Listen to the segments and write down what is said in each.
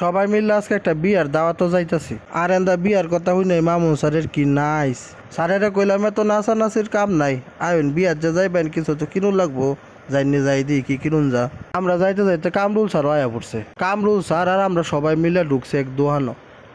সবাই মিললে আজকে একটা বিয়ার দাওয়াতও যাইতাছি। আর এন্দা বিয়ার কথা হই নাই, মামুন স্যারের কি নাইস। স্যারেরা কইলাম, এত নাচা নাচির কাম নাই। আইন বিয়ার যে যাইবেন, কিছু তো কিনুন লাগবো। যাইনি যাই দি, কি কিনুন যা। আমরা যাইতে যাইতে কামরুল স্যার আয়া পড়ছে। কামরুল স্যার আর আমরা সবাই মিলে ঢুকছে এক দোহানো।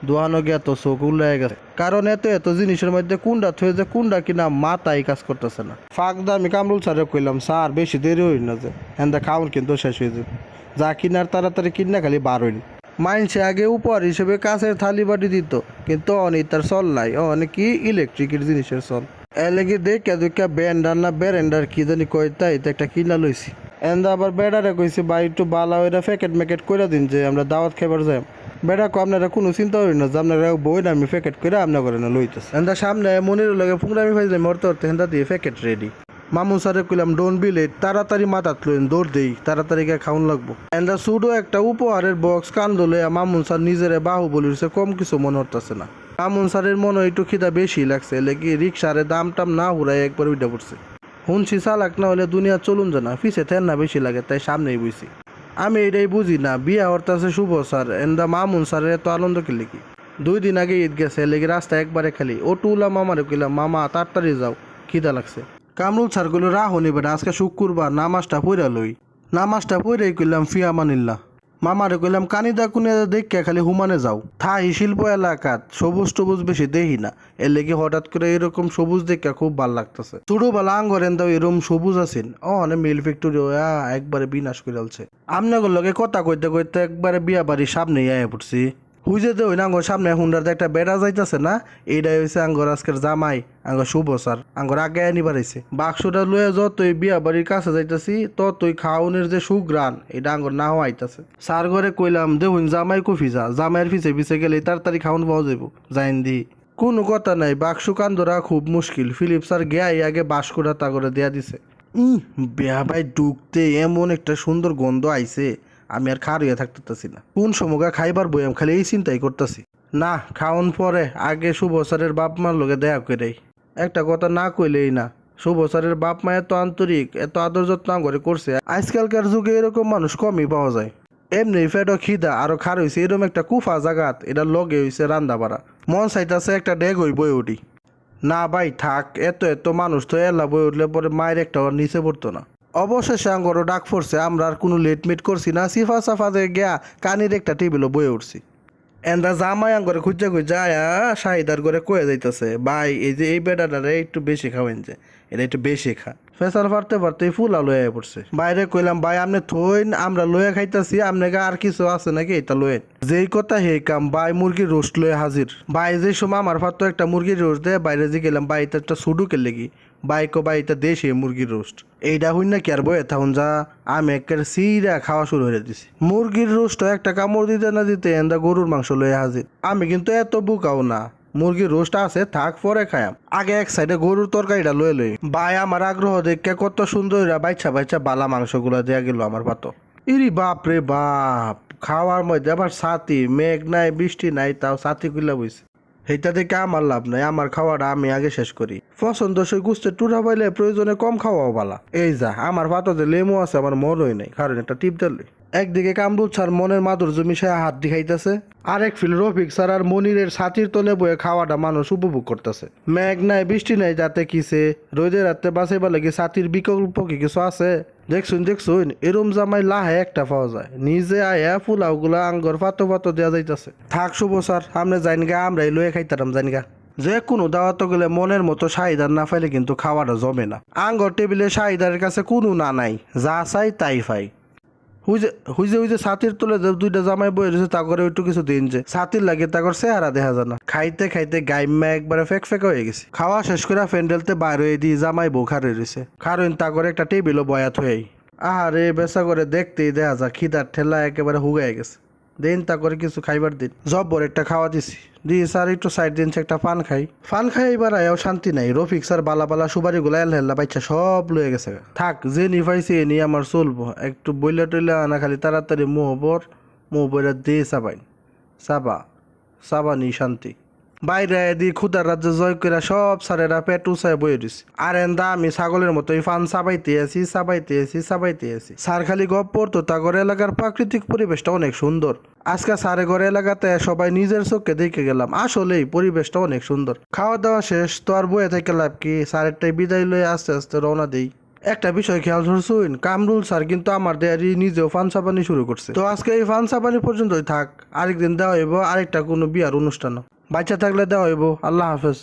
দোহানো গিয়ে তো চোখ উল্লাই গেছে। কারণ এত এত জিনিসের মধ্যে কুন্ডা থয়ে যে কুন্ডা কিনা মাথায় কাজ করতেছে না। ফাঁক দা আমি কামরুল স্যারে কইলাম, স্যার, বেশি দেরি হই না যে। হ্যাঁ খাওয়ান কিন্তু শেষ হয়ে যাবে। যা কিনার তাড়াতাড়ি কিনা খালি বার হইন মাইনসে আগে উপহার হিসেবে কাছের থালি বাটি দিত, কিন্তু অনেক তার চল নাই অনেক কি ইলেকট্রিকের জিনিসের চল। এলেগে দেখে দেখে ব্যান্ডার না ব্যারেন্ডার কি জানি কয়, তাই তো একটা কিনা লইছি। এন্দা আবার বেড়ারে কইছে, ভাই, একটু বালা ওইটা প্যাকেট ম্যাকেট করে দিন যে আমরা দাওয়াত খাবার যাই বেড়া কো আপনারা কোনো চিন্তা করেন না যে আপনারা বই না আমি প্যাকেট করে আপনার করে না লইতেছে। এন্দা সামনে মনির লাগে ফুংরামি ফাইজলে মরতে মরতে হেন্দা দিয়ে প্যাকেট রেডি মামু স্যারে কইলাম ডোন বিলে তাড়াতাড়ি মাথাত লইন দৌড় দেই, তাড়াতাড়ি গিয়ে খাউন লাগবো। এন্দা শুধু একটা উপহারের বক্স কান্দলে মামুন স্যার নিজেরে বাহু বলিছে কম কিছু মনে হতেছে না। মামুন স্যারের মনে একটু খিদা বেশি লাগছে, লেগে রিক্সারে দাম টাম না হুরাই একবার উঠে পড়ছে। হুনছি চালাক না হলে দুনিয়া চলুন জানা পিছে থেন না বেশি লাগে, তাই সামনেই বুঝছি আমি এটাই বুঝি না, বিয়া হরতাছে শুভ স্যার এন্দা মামুন স্যারের এত আনন্দ কি দুই দিন আগে ঈদ গেছে, লেগে রাস্তা একবারে খালি ও টুলা মামারে কইলাম, মামা, তাড়াতাড়ি যাও, খিদা লাগছে। কামরুল স্যারগুলো রাহো নিবে আজকে শুক্রবার, নামাজটা পইরা লই। নামাজটা পইরাই কইলাম, ফিয়া মানিল্লা মামারে কইলাম কানিদা কুনে দেখে খালি হুমানে যাও। থাই শিল্প এলাকাত সবুজ টবুজ বেশি দেখি না। এর লেগে হঠাৎ করে এরকম সবুজ দেখে খুব ভালো লাগতেছে। ছোটবেলা আঙ্গরেন দাও এরকম সবুজ আছেন। অনেক মিল ফ্যাক্টরি একবারে বিনাশ করে আলছে। লগে কথা কইতে কইতে একবারে বিয়া বাড়ির সামনে আয়া পড়ছি। হুইজে যে ওই আঙ্গর সামনে হুন্ডার একটা বেড়া যাইতাছে না? এইটাই হয়েছে আঙ্গর আজকের জামাই, আঙ্গর শুভ স্যার। আঙ্গর আগে আনিবার আইছে বাক্সটা লয়ে যতই বিয়া বাড়ির কাছে যাইতাছি, ততই খাওনের যে সুগ্রান এটা আঙ্গর নাও আইতাছে। স্যার ঘরে কইলাম, দেখুন, জামাই কফি যা। জামাইয়ের পিছে পিছে গেলে তাড়াতাড়ি খাওন পাওয়া যাব যাইন দি। কোনো কথা নাই, বাক্স কান্দরা খুব মুশকিল। ফিলিপ স্যার গিয়াই আগে বাস্কটা তা করে দেয়া দিছে। উম বিয়া ভাই ঢুকতে এমন একটা সুন্দর গন্ধ আইছে। আমি আর খার হইয়া থাকতেছি না। কোন সময় খাইবার বয়াম খালি এই চিন্তাই করতেছি। না খাওন পরে আগে শুভ স্যারের বাপ মার লোকে দেখা করে একটা কথা না কইলেই না শুভ স্যারের বাপ মা এত আন্তরিক, এত আদর যত্ন করে করছে, আজকালকার যুগে এরকম মানুষ কমই পাওয়া যায়। এমনি ফেটো খিদা আরও খার হইছে এরকম একটা কুফা জাগাত এটা লগে হইছে রান্দা বাড়া। মন চাইতাছে একটা ডেগ হই বই উঠি। না ভাই, থাক, এত এত মানুষ তো এলা বই উঠলে পরে মায়ের একটা নিচে পড়তো না। অবশেষে আঙ্গরও ডাক পড়ছে, আমরা আর কোনো লেট মিট করছি না, সিফা সাফা দিয়ে গিয়া কানির একটা টেবিলও বয়ে উঠছি। এন্দা জামাই আঙ্গরে খুঁজা খুঁজা আয়া শাহিদার করে কয়ে যাইতেছে, ভাই, এই যে এই বেটাটারে একটু বেশি খাওয়েন যে, এটা একটু বেশি খা। ফেসাল ফারতে ফারতে ফুলা লয়ে পড়ছে। বাইরে কইলাম, ভাই, আপনি থইন, আমরা লয়ে খাইতাছি, আপনাকে আর কিছু আছে নাকি, এটা লয়ে যেই কথা হে কাম, ভাই, মুরগির রোস্ট লয়ে হাজির। ভাই যে সময় আমার ফাতো একটা মুরগির রোস্ট দেয় বাইরে যে গেলাম, ভাই, এটা একটা সুডুকে বাইকো ভাই এটা দেশে মুরগির রোস্ট। এইটা হইন না কি আর বয়ে থাকুন যা, আমি একের সিরা খাওয়া শুরু হয়ে দিছি। মুরগির রোস্ট একটা কামড় দিতে না দিতে এন্দা গরুর মাংস লয়ে হাজির। আমি কিন্তু এত বুকাও না, মুরগির রোস্ট আছে, থাক পরে খায়াম। আগে এক সাইডে গরুর তরকারিটা লয়ে লই। ভাই, আমার আগ্রহ দেখে কত সুন্দর বাইচ্ছা বাইচ্ছা বালা মাংসগুলো দেয়া গেল আমার পাতো। ইরি বাপ রে বাপ, খাওয়ার মধ্যে আবার সাথী মেঘ নাই, বৃষ্টি নাই, তাও সাথী কুইলা বইছে। সেইটা দেখে আমার লাভ নাই, আমার খাওয়াটা আমি আগে শেষ করি। পছন্দ সই গুছতে টুরা পাইলে প্রয়োজনে কম খাওয়াও বালা। এই যা, আমার পাতাতে লেমু আছে, আমার মনই নাই, কারণ একটা টিপ দিলে। একদিকে কামরুল স্যার মনের মাধুর্য মিশায় হাত দেখাইতেছে আরেক ফিল রফিক স্যার আর মনিরের ছাতির তলে বয়ে খাওয়াটা মানুষ উপভোগ করতেছে। মেঘ নাই, বৃষ্টি নাই, যাতে কিসে? রোদের রাতে বাঁচাইবার লাগে ছাতির বিকল্প কি কিছু আছে? দেখছুন দেখছুন, এরম জামাই লাহে একটা পাওয়া যায়। নিজে আয়া ফুলাওগুলা আঙ্গর পাতো পাতো দেওয়া যাইতেছে। থাক শুভ স্যার যাইন গা, আমরাই লয়ে খাইতারাম যাইন গা। যে কোনো দাওয়াত গেলে মনের মতো সাহিদার না ফাইলে কিন্তু খাওয়াটা জমে না। আঙ্গর টেবিলে সাহিদারের কাছে কোনো না নাই, যা চাই তাই পাই। হুইজে হুইজে হুইজে ছাতির তুলে দুইটা জামাই বই রয়েছে তা করে কিছু দিন যে। ছাতির লাগে তা করে চেহারা দেখা যায় না। খাইতে খাইতে গাইম্মা একবারে ফেক ফেক হয়ে গেছে। খাওয়া শেষ করে ফেন্ডেলতে বাইর হয়ে দিয়ে জামাই বউ খারে রয়েছে কারণ তা করে একটা টেবিলও বয়াত হয়েই আহারে বেসা করে দেখতেই দেখা যা খিদার ঠেলা একেবারে হুগাই গেছে। দিন তা করে কিছু খাইবার দিন। জব্বর একটা খাওয়া দিছি। দিয়ে স্যার একটু সাইড দিনছে একটা পান খাই। পান খাই এবার আয়াও শান্তি নাই। রফিক স্যার বালা বালা সুবারি গুলা এল হেল্লা বাচ্চা সব লয়ে গেছে। থাক, যে নি পাইছে এ নিয়ে আমার চলবো। একটু বইলা টইলা আনা খালি তাড়াতাড়ি মোহবর মোহ বইরা দে চাবাই। চাবা চাবা নি শান্তি। বাইরে দি খুদার রাজ্য জয় করে সব সারেরা পেট উসায় বয়ে দিছে। আর এন্দা আমি ছাগলের মতোই ফান চাবাইতে আছি চাবাইতে আছি চাবাইতে আছি। সার খালি গপ পড়তো তাগর এলাকার প্রাকৃতিক পরিবেশটা অনেক সুন্দর। আজকে সারে ঘর এলাকাতে সবাই নিজের চোখে দেখে গেলাম, আসলেই পরিবেশটা অনেক সুন্দর। খাওয়া দাওয়া শেষ, তো আর বয়ে থেকে লাভ কি? সারেরটাই বিদায় লয়ে আস্তে আস্তে রওনা দেই। একটা বিষয় খেয়াল করছুন কামরুল স্যার কিন্তু আমার দেয়ারি নিজেও ফান সাবানি শুরু করছে। তো আজকে এই ফান সাবানি পর্যন্তই থাক, আরেকদিন দেওয়া হইব আরেকটা কোনো বিয়ার অনুষ্ঠান বাচ্চা থাকলে দেওয়া হইব। আল্লাহ হাফেজ।